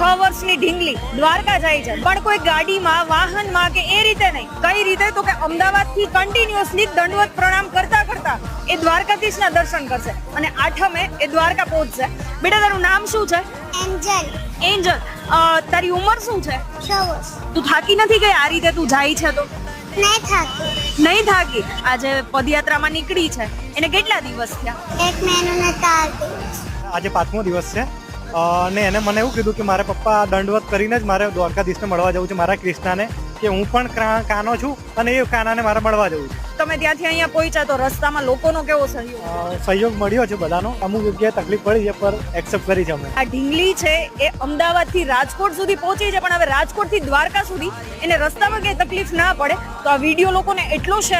છ વર્ષની ઢીંગલી દ્વારકા જાય છે પણ કોઈ ગાડીમાં વાહનમાં કે એ રીતે નહીં. કઈ રીતે? તો કે અમદાવાદથી કન્ટિન્યુઅસલી દંડવત પ્રણામ કરતા કરતા એ દ્વારકાધીશના દર્શન કરશે અને આઠમે એ દ્વારકા પહોંચશે. બેટા તારું નામ શું છે? એન્જલ. એન્જલ. તારી ઉંમર શું છે? તું થાકી નથી ગઈ આ રીતે તું જાય છે તો? નહીં થાકી. નહીં થાકી? આજે પદયાત્રામાં નીકળી છે. એને કેટલા દિવસ થયા? એક મહિનો આજે પાંચમો દિવસ છે. અને એને મને એવું કીધું કે મારે પપ્પા દંડવત કરીને જ મારે દ્વારકાધીશને મળવા જવું છે મારા કૃષ્ણાને. કે હું પણ કાનો છું અને એ કાનાને મારે મળવા જવું છે. તમે ત્યાંથી અહીંયા પહોંચ્યા તો રસ્તામાં લોકોનો કેવો સહયોગ સહયોગ મળ્યો છે બધાનો. અમુક જગ્યાએ તકલીફ પડી છે પર એક્સેપ્ટ કરી છે અમે. આ ઢીંગલી છે એ અમદાવાદથી રાજકોટ સુધી પહોંચી છે પણ હવે રાજકોટથી દ્વારકા સુધી એને રસ્તામાં કઈ તકલીફ ના પડે તો આ વીડિયો લોકોને એટલો શેર